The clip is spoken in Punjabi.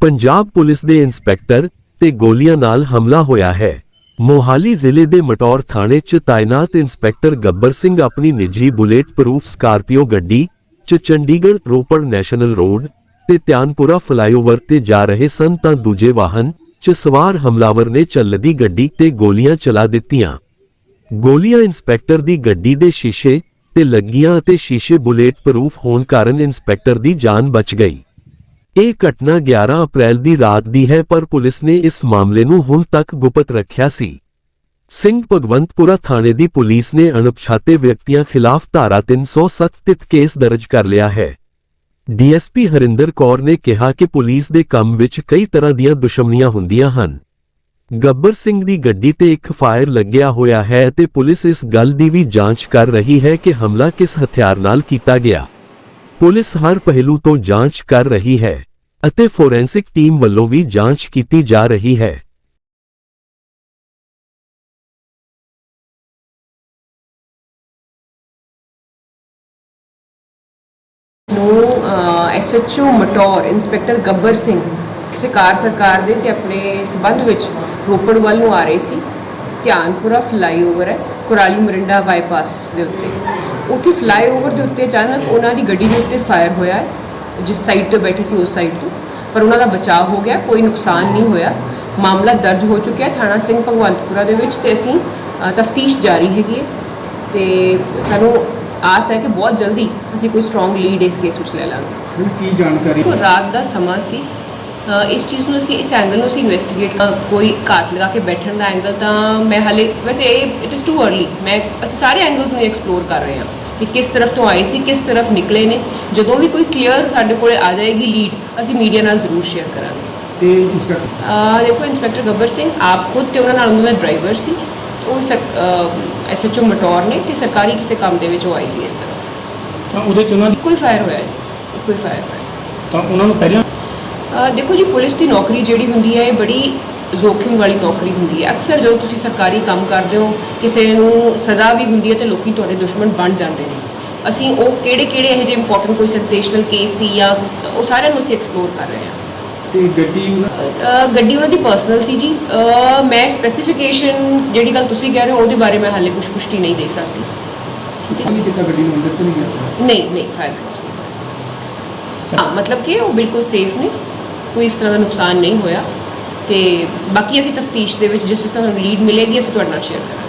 ਪੰਜਾਬ ਪੁਲਿਸ ਦੇ ਇੰਸਪੈਕਟਰ ਤੇ ਗੋਲੀਆਂ ਨਾਲ ਹਮਲਾ ਹੋਇਆ ਹੈ। ਮੋਹਾਲੀ ਜ਼ਿਲ੍ਹੇ ਦੇ ਮਟੌਰ ਥਾਣੇ 'ਚ ਤਾਇਨਾਤ ਇੰਸਪੈਕਟਰ ਗੱਬਰ ਸਿੰਘ ਆਪਣੀ ਨਿੱਜੀ ਬੁਲੇਟ ਪ੍ਰੂਫ ਸਕਾਰਪੀਓ ਗੱਡੀ 'ਚ ਚੰਡੀਗੜ੍ਹ ਰੋਪੜ ਨੈਸ਼ਨਲ ਰੋਡ ਤੇ ਧਿਆਨਪੁਰਾ ਫਲਾਈਓਵਰ ਤੇ ਜਾ ਰਹੇ ਸਨ ਤਾਂ ਦੂਜੇ ਵਾਹਨ 'ਚ ਸਵਾਰ ਹਮਲਾਵਰ ਨੇ ਚੱਲਦੀ ਗੱਡੀ ਤੇ ਗੋਲੀਆਂ ਚਲਾ ਦਿੱਤੀਆਂ। ਗੋਲੀਆਂ ਇੰਸਪੈਕਟਰ ਦੀ ਗੱਡੀ ਦੇ ਸ਼ੀਸ਼ੇ ਤੇ ਲੱਗੀਆਂ ਅਤੇ ਸ਼ੀਸ਼ੇ ਬੁਲੇਟ ਪ੍ਰੂਫ ਹੋਣ ਕਾਰਨ ਇੰਸਪੈਕਟਰ ਦੀ ਜਾਨ ਬਚ ਗਈ। ਇਹ ਘਟਨਾ 11 ਅਪ੍ਰੈਲ ਦੀ ਰਾਤ ਦੀ ਹੈ, ਪਰ ਪੁਲਿਸ ਨੇ ਇਸ ਮਾਮਲੇ ਨੂੰ ਹੁਣ ਤੱਕ ਗੁਪਤ ਰੱਖਿਆ ਸੀ। ਸਿੰਘ ਭਗਵੰਤਪੁਰਾ ਥਾਣੇ ਦੀ ਪੁਲਿਸ ਨੇ ਅਣਪਛਾਤੇ ਵਿਅਕਤੀਆਂ ਖਿਲਾਫ ਧਾਰਾ 307 ਤਿਤ ਕੇਸ ਦਰਜ ਕਰ ਲਿਆ ਹੈ। ਡੀਐਸਪੀ ਹਰਿੰਦਰ ਕੌਰ ਨੇ ਕਿਹਾ ਕਿ ਪੁਲਿਸ ਦੇ ਕੰਮ ਵਿੱਚ ਕਈ ਤਰ੍ਹਾਂ ਦੀਆਂ ਦੁਸ਼ਮਣੀਆਂ ਹੁੰਦੀਆਂ ਹਨ। ਗੱਬਰ ਸਿੰਘ ਦੀ ਗੱਡੀ ਤੇ ਇੱਕ ਫਾਇਰ ਲੱਗਿਆ ਹੋਇਆ ਹੈ ਤੇ ਪੁਲਿਸ ਇਸ ਗੱਲ ਦੀ ਵੀ ਜਾਂਚ ਕਰ ਰਹੀ ਹੈ ਕਿ ਹਮਲਾ ਕਿਸ ਹਥਿਆਰ ਨਾਲ ਕੀਤਾ ਗਿਆ। ਪੁਲਿਸ ਹਰ ਪਹਿਲੂ ਤੋਂ ਜਾਂਚ ਕਰ ਰਹੀ ਹੈ। ਅਤੇ ਫੋਰੈਂਸਿਕ ਟੀਮ ਵੱਲੋਂ ਵੀ ਜਾਂਚ ਕੀਤੀ ਜਾ ਰਹੀ ਹੈ। ਨੂੰ ਐਸਐਚਓ ਮਟੌਰ ਇੰਸਪੈਕਟਰ ਗੱਬਰ ਸਿੰਘ ਕਿਸੇ ਕਾਰ ਸਰਕਾਰ ਦੇ ਤੇ ਆਪਣੇ ਸਬੰਧ ਵਿੱਚ ਰੋਪੜ ਵੱਲ ਨੂੰ ਆ ਰਹੇ ਸੀ, ਧਿਆਨਪੁਰਾ ਫਲਾਈਓਵਰ ਹੈ, ਕੁਰਾਲੀ ਮਰਿੰਡਾ ਬਾਈਪਾਸ ਦੇ ਉੱਤੇ। ਉੱਥੇ ਫਲਾਈਓਵਰ ਦੇ ਉੱਤੇ ਅਚਾਨਕ ਉਹਨਾਂ ਦੀ ਗੱਡੀ ਦੇ ਉੱਤੇ ਫਾਇਰ ਹੋਇਆ ਹੈ। ਜਿਸ ਸਾਈਡ ਤੇ ਬੈਠੇ ਸੀ ਉਸ ਸਾਈਡ ਤੋਂ ਪਰ ਉਹਨਾਂ ਦਾ ਬਚਾਅ ਹੋ ਗਿਆ ਕੋਈ ਨੁਕਸਾਨ ਨਹੀਂ ਹੋਇਆ ਮਾਮਲਾ ਦਰਜ ਹੋ ਚੁੱਕਿਆ ਥਾਣਾ ਸਿੰਘ ਭਗਵੰਤਪੁਰਾ ਦੇ ਵਿੱਚ ਤੇ ਅਸੀਂ ਤਫਤੀਸ਼ ਜਾਰੀ ਹੈਗੀ ਹੈ ਤੇ ਸਾਨੂੰ ਆਸ ਹੈ ਕਿ ਬਹੁਤ ਜਲਦੀ ਅਸੀਂ ਕੋਈ ਸਟਰੋਂਗ ਲੀਡ ਇਸ ਕੇਸ ਵਿੱਚ ਲੈ ਲਾਂਗੇ ਕੀ ਜਾਣਕਾਰੀ ਰਾਤ ਦਾ ਸਮਾਂ ਸੀ ਇਸ ਚੀਜ਼ ਨੂੰ ਅਸੀਂ ਇਸ ਐਂਗਲ ਨੂੰ ਅਸੀਂ ਇਨਵੈਸਟੀਗੇਟ ਕੋਈ ਘਾਤ ਲਗਾ ਕੇ ਬੈਠਣ ਦਾ ਐਂਗਲ ਤਾਂ ਮੈਂ ਹਾਲੇ ਵੈਸੇ ਇਟ ਇਜ਼ ਟੂ अर्ਲੀ ਮੈਂ ਅਸੀਂ ਸਾਰੇ ਐਂਗਲਸ ਨੂੰ ਐਕਸਪਲੋਰ ਕਰ ਰਹੇ ਹਾਂ ਕਿ ਕਿਸ ਤਰਫ ਤੋਂ ਆਏ ਸੀ ਕਿਸ ਤਰਫ ਨਿਕਲੇ ਨੇ। ਜਦੋਂ ਵੀ ਕੋਈ ਕਲੀਅਰ ਸਾਡੇ ਕੋਲੇ ਆ ਜਾਏਗੀ ਲੀਡ ਅਸੀਂ ਮੀਡੀਆ ਨਾਲ ਜ਼ਰੂਰ ਸ਼ੇਅਰ ਕਰਾਂਗੇ। ਤੇ ਇੰਸਪੈਕਟਰ ਅ, ਦੇਖੋ ਇੰਸਪੈਕਟਰ ਗੱਬਰ ਸਿੰਘ ਆਪ ਖੁਦ ਤੇ ਉਹਨਾਂ ਨਾਲ ਉਹਨਾਂ ਦਾ ਡਰਾਈਵਰ ਸੀ। ਉਹ ਐਸਐਚਓ ਮਟੌਰ ਨੇ ਤੇ ਸਰਕਾਰੀ ਕਿਸੇ ਕੰਮ ਦੇ ਵਿੱਚ ਉਹ ਆਈ ਸੀ ਇਸ ਤਰ੍ਹਾਂ। ਤਾਂ ਉਹਦੇ ਚ ਉਹਨਾਂ ਦੀ ਕੋਈ ਫਾਇਰ ਹੋਇਆ ਜੀ ਕੋਈ ਫਾਇਰ ਹੋਇਆ। ਤਾਂ ਉਹਨਾਂ ਨੂੰ ਪਹਿਲਾਂ ਦੇਖੋ ਜੀ ਪੁਲਿਸ ਦੀ ਨੌਕਰੀ ਜਿਹੜੀ ਹੁੰਦੀ ਹੈ ਇਹ ਬੜੀ ਜ਼ੋਖਿਮ ਵਾਲੀ ਨੌਕਰੀ ਹੁੰਦੀ ਹੈ। ਅਕਸਰ ਜਦੋਂ ਤੁਸੀਂ ਸਰਕਾਰੀ ਕੰਮ ਕਰਦੇ ਹੋ ਕਿਸੇ ਨੂੰ ਸਜ਼ਾ ਵੀ ਹੁੰਦੀ ਹੈ ਤੇ ਲੋਕੀ ਤੁਹਾਡੇ ਦੁਸ਼ਮਣ ਬਣ ਜਾਂਦੇ ਨੇ। ਅਸੀਂ ਉਹ ਕਿਹੜੇ ਕਿਹੜੇ ਇਹੋ ਜਿਹੇ ਇੰਪੋਰਟੈਂਟ ਕੋਈ ਸੈਂਸੇਸ਼ਨਲ ਕੇਸ ਸੀ ਜਾਂ ਉਹ ਸਾਰਿਆਂ ਨੂੰ ਅਸੀਂ ਐਕਸਪਲੋਰ ਕਰ ਰਹੇ ਹਾਂ। ਤੇ ਗੱਡੀ ਗੱਡੀ ਉਹਨਾਂ ਦੀ ਪਰਸਨਲ ਸੀ ਜੀ। ਮੈਂ ਸਪੈਸੀਫਿਕੇਸ਼ਨ ਜਿਹੜੀ ਗੱਲ ਤੁਸੀਂ ਕਹਿ ਰਹੇ ਹੋ ਉਹਦੇ ਬਾਰੇ ਮੈਂ ਹਾਲੇ ਕੁਝ ਪੁਸ਼ਟੀ ਨਹੀਂ ਦੇ ਸਕਦੀ। ਨਹੀਂ ਕੀਤਾ ਗੱਡੀ ਨੂੰ ਅੰਦਰ ਤੋਂ ਨਹੀਂ ਗਿਆ ਨਹੀਂ ਨਹੀਂ ਫਾਇਰ ਹਾਂ ਮਤਲਬ ਕਿ ਉਹ ਬਿਲਕੁਲ ਸੇਫ ਨੇ। ਕੋਈ ਇਸ ਤਰ੍ਹਾਂ ਦਾ ਨੁਕਸਾਨ ਨਹੀਂ ਹੋਇਆ। ਤੇ ਬਾਕੀ ਅਸੀਂ ਤਫਤੀਸ਼ ਦੇ ਵਿੱਚ ਜਿਸ ਜਿਸ ਤਰ੍ਹਾਂ ਲੀਡ ਮਿਲੇਗੀ, ਅਸੀਂ ਤੁਹਾਡੇ ਨਾਲ ਸ਼ੇਅਰ ਕਰਾਂਗੇ।